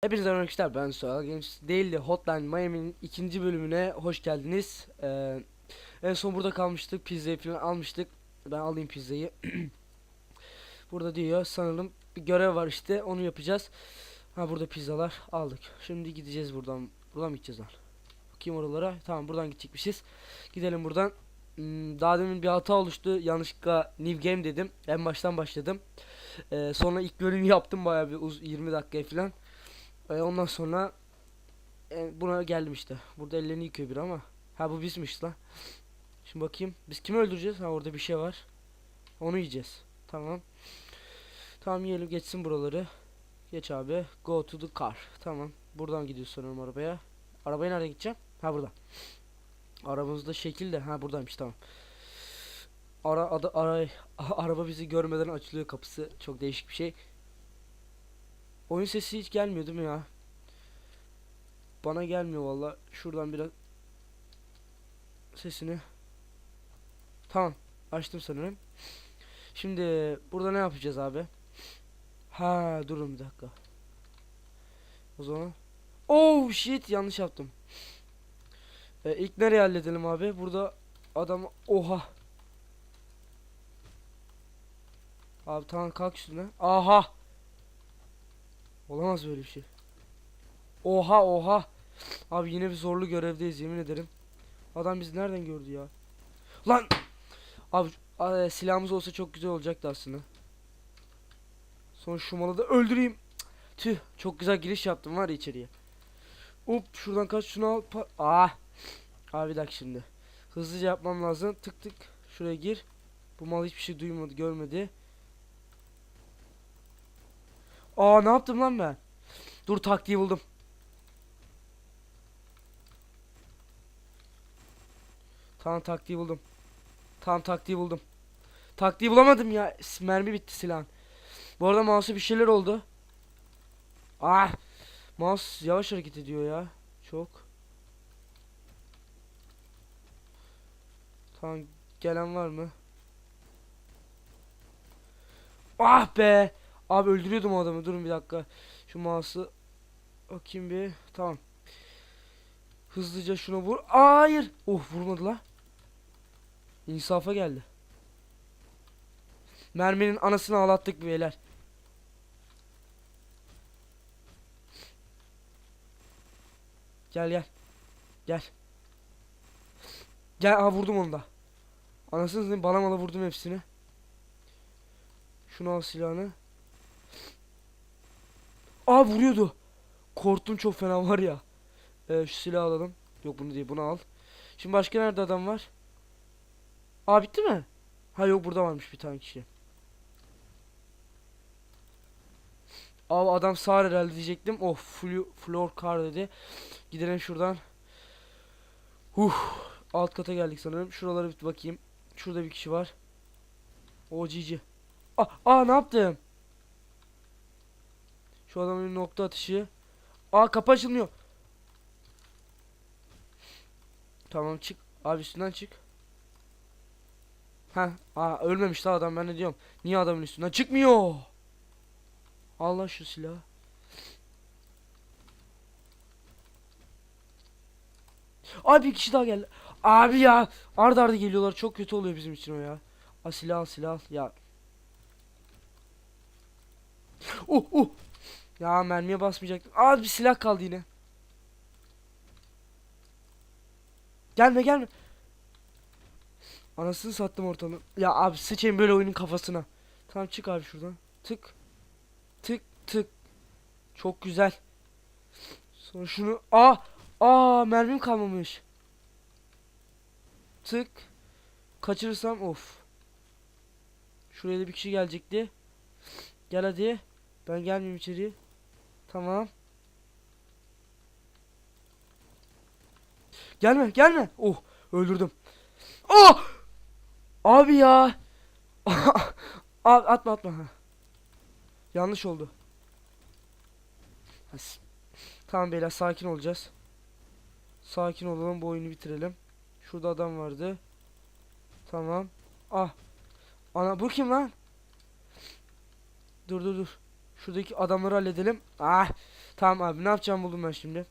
Hepinize arkadaşlar ben Sual Games değil de Hotline Miami'nin ikinci bölümüne hoş geldiniz. Ee, en son burada kalmıştık pizzayı falan almıştık. Ben alayım pizzayı. burada diyor sanırım bir görev var işte onu yapacağız. Ha burada pizzalar aldık. Şimdi gideceğiz buradan. Buradan mı gideceğiz lan? Bakayım oralara. Tamam buradan gidecekmişiz. Gidelim buradan. Hmm, daha demin bir hata oluştu. Yanlışlıkla new game dedim. En baştan başladım. Ee, sonra ilk bölümü yaptım bayağı bir uz 20 dakikaya falan. E, ondan sonra e, buna geldim işte. Burada ellerini yıkıyor biri ama. Ha bu bizmiş lan. Şimdi bakayım. Biz kimi öldüreceğiz? Ha orada bir şey var. Onu yiyeceğiz. Tamam. Tamam yiyelim geçsin buraları. Geç abi. Go to the car. Tamam. Buradan gidiyoruz sanırım arabaya. Arabaya nereye gideceğim? Ha burada. Arabamızda şekil de. Ha buradaymış tamam. Ara, ada, ara, araba bizi görmeden açılıyor kapısı. Çok değişik bir şey. Oyun sesi hiç gelmiyor değil mi ya? Bana gelmiyor valla. Şuradan biraz sesini. Tamam. Açtım sanırım. Şimdi burada ne yapacağız abi? Ha durun bir dakika. O zaman Oh shit yanlış yaptım. Ee, ilk nereye halledelim abi? Burada adam oha. Abi tamam kalk üstüne. Aha. Olamaz böyle bir şey. Oha oha. Abi yine bir zorlu görevdeyiz yemin ederim. Adam bizi nereden gördü ya? Lan! Abi a- silahımız olsa çok güzel olacaktı aslında. Sonra şu malı da öldüreyim. Tüh çok güzel giriş yaptım var ya içeriye. Hop şuradan kaç şunu al. Ah! Abi bir şimdi. Hızlıca yapmam lazım. Tık tık. Şuraya gir. Bu mal hiçbir şey duymadı görmedi. Aa ne yaptım lan ben? Dur taktiği buldum. Tamam taktiği buldum. Tamam taktiği buldum. Taktiği bulamadım ya. Mermi bitti silahın. Bu arada mouse'a bir şeyler oldu. Ah! Mouse yavaş hareket ediyor ya. Çok. Tamam gelen var mı? Ah be! Abi öldürüyordum o adamı. Durun bir dakika. Şu mouse'u bakayım bir. Tamam. Hızlıca şuna vur. Hayır. Oh vurmadı la. İnsafa geldi. Merminin anasını ağlattık beyler. Gel gel. Gel. Gel aa vurdum onu da. Anasını bala mala vurdum hepsini. Şunu al silahını. Aa vuruyordu. Korktum çok fena var ya. Ee, şu silahı alalım. Yok bunu değil bunu al. Şimdi başka nerede adam var? Aa bitti mi? Ha yok burada varmış bir tane kişi. Aa adam sağır herhalde diyecektim. Oh floor car dedi. Gidelim şuradan. Huh. Alt kata geldik sanırım. Şuralara bir bakayım. Şurada bir kişi var. O cici. Aa, aa ne yaptım? Şu adamın nokta atışı. Aa kapı açılmıyor. Tamam çık. Abi üstünden çık. Ha, aa ölmemiş daha adam ben ne diyorum. Niye adamın üstünden çıkmıyor? Allah şu silahı. Abi bir kişi daha geldi. Abi ya arda arda geliyorlar çok kötü oluyor bizim için o ya. Aa silah silah ya. Uh uh. Ya mermiye basmayacaktım. Aa bir silah kaldı yine. Gelme gelme. Anasını sattım ortalığı. Ya abi sıçayım böyle oyunun kafasına. Tamam çık abi şuradan. Tık. Tık tık. Çok güzel. Sonra şunu. Aa! Aa mermim kalmamış. Tık. Kaçırırsam of. Şuraya da bir kişi gelecekti. Gel hadi. Ben gelmeyeyim içeri. Tamam. Gelme gelme. Oh öldürdüm. Oh! Abi ya. Atma atma. Yanlış oldu. Tamam beyler sakin olacağız. Sakin olalım bu oyunu bitirelim. Şurada adam vardı. Tamam. Ah. Ana bu kim lan? Dur dur dur. Şuradaki adamları halledelim. Ah. Tamam abi ne yapacağım buldum ben şimdi.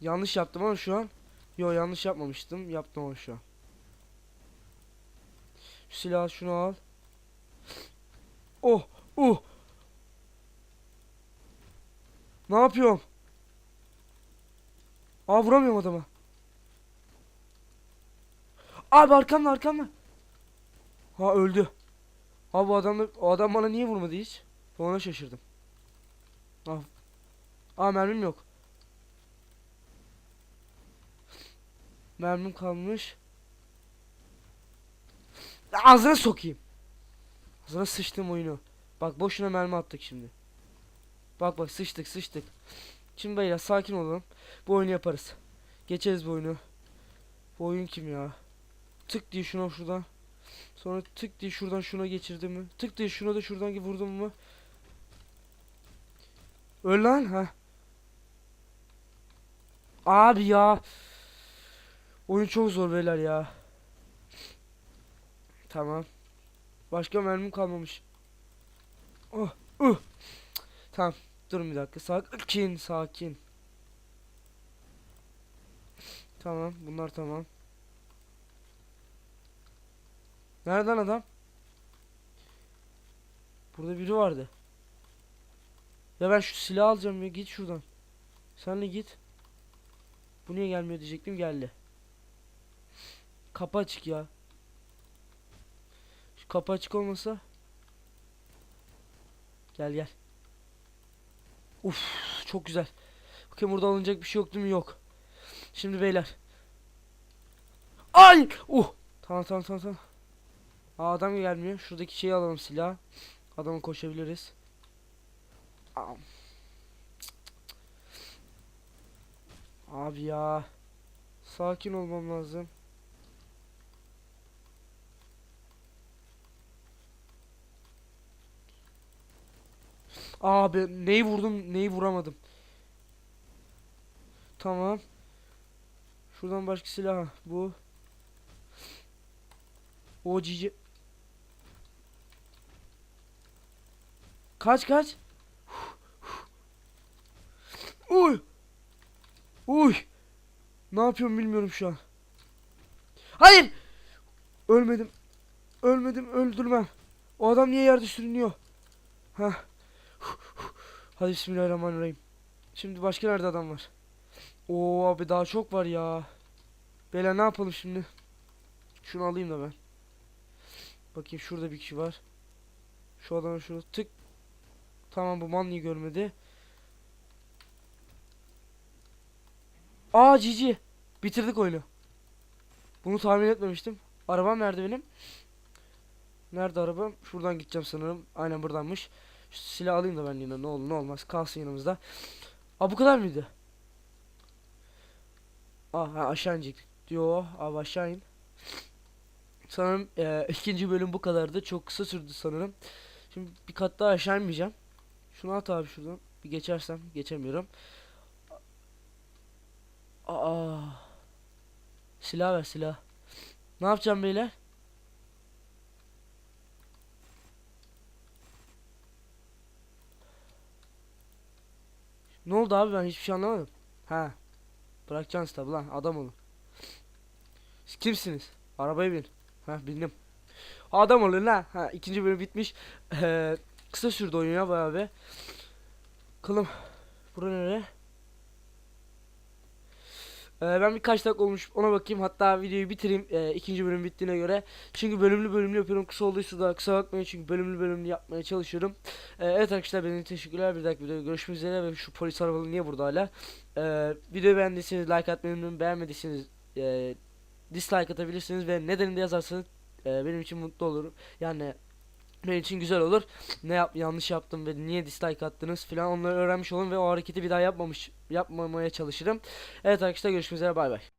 Yanlış yaptım ama şu an. Yo yanlış yapmamıştım. Yaptım ama şu an. Şu silahı şunu al. Oh, oh. Ne yapıyorum? Aa vuramıyorum adama. Abi arkamda arkamda. Ha öldü. Abi bu adam da- o adam bana niye vurmadı hiç? Ona şaşırdım. Ah. Aa mermim yok. Mermim kalmış. Ağzına sokayım. Ağzına sıçtım oyunu. Bak boşuna mermi attık şimdi. Bak bak sıçtık sıçtık. Şimdi beyler sakin olalım. Bu oyunu yaparız. Geçeriz bu oyunu. Bu oyun kim ya? Tık diye şuna şuradan. Sonra tık diye şuradan şuna geçirdim mi? Tık diye şuna da şuradan vurdum mu? Öl lan ha. Abi ya. Oyun çok zor beyler ya. Tamam. Başka mermim kalmamış. Oh, uh. Tamam. Durun bir dakika. Sakin, sakin. Tamam, bunlar tamam. Nereden adam? Burada biri vardı. Ya ben şu silahı alacağım ya git şuradan. Sen de git. Bu niye gelmiyor diyecektim geldi. Kapı açık ya. Şu kapı açık olmasa. Gel gel. Uf çok güzel. Bakayım burada alınacak bir şey yok değil mi? Yok. Şimdi beyler. Ay! Uh! Tamam tamam tamam tamam. Aa, adam gelmiyor. Şuradaki şeyi alalım silah. Adamı koşabiliriz. Abi ya. Sakin olmam lazım. Abi neyi vurdum neyi vuramadım. Tamam. Şuradan başka silah bu. O cici. Kaç kaç. Uy. Uy. Ne yapıyorum bilmiyorum şu an. Hayır. Ölmedim. Ölmedim öldürmem. O adam niye yerde sürünüyor? Heh. Hadi bismillahirrahmanirrahim. Şimdi başka nerede adam var? Oo abi daha çok var ya. Beyler ne yapalım şimdi? Şunu alayım da ben. Bakayım şurada bir kişi var. Şu adama şunu tık. Tamam bu manlıyı görmedi. Aa cici. Bitirdik oyunu. Bunu tahmin etmemiştim. Arabam nerede benim? Nerede arabam? Şuradan gideceğim sanırım. Aynen buradanmış. Şu silah alayım da ben yine ne olur ne olmaz. Kalsın yanımızda. Aa bu kadar mıydı? Aa ha, aşağı inecektik. Yo abi aşağı in. Sanırım e, ikinci bölüm bu kadardı. Çok kısa sürdü sanırım. Şimdi bir kat daha aşağı inmeyeceğim. Şunu at abi şuradan. Bir geçersem geçemiyorum. Aa. Silah ver silah. Ne yapacağım beyler? Ne oldu abi ben hiçbir şey anlamadım. Ha. Bırakacaksınız tabi lan adam olun. Siz kimsiniz? Arabaya bin. Ha bindim. Adam olun la. Ha ikinci bölüm bitmiş. Ee, kısa sürdü oyun ya bayağı be. Kılım. Bura nere? Ee, ben birkaç dakika olmuş ona bakayım. Hatta videoyu bitireyim ee, ikinci bölüm bittiğine göre. Çünkü bölümlü bölümlü yapıyorum. Kısa olduysa da kısa bakmayın. Çünkü bölümlü bölümlü yapmaya çalışıyorum. Ee, evet arkadaşlar benim teşekkürler. Bir dakika videoda görüşmek üzere. Ve şu polis arabalı niye burada hala? Ee, videoyu beğendiyseniz like atmayı unutmayın. Beğenmediyseniz ee, dislike atabilirsiniz. Ve nedenini de yazarsanız ee, benim için mutlu olurum. Yani benim için güzel olur. Ne yap yanlış yaptım ve niye dislike attınız filan onları öğrenmiş olun ve o hareketi bir daha yapmamış yapmamaya çalışırım. Evet arkadaşlar görüşmek üzere bay bay.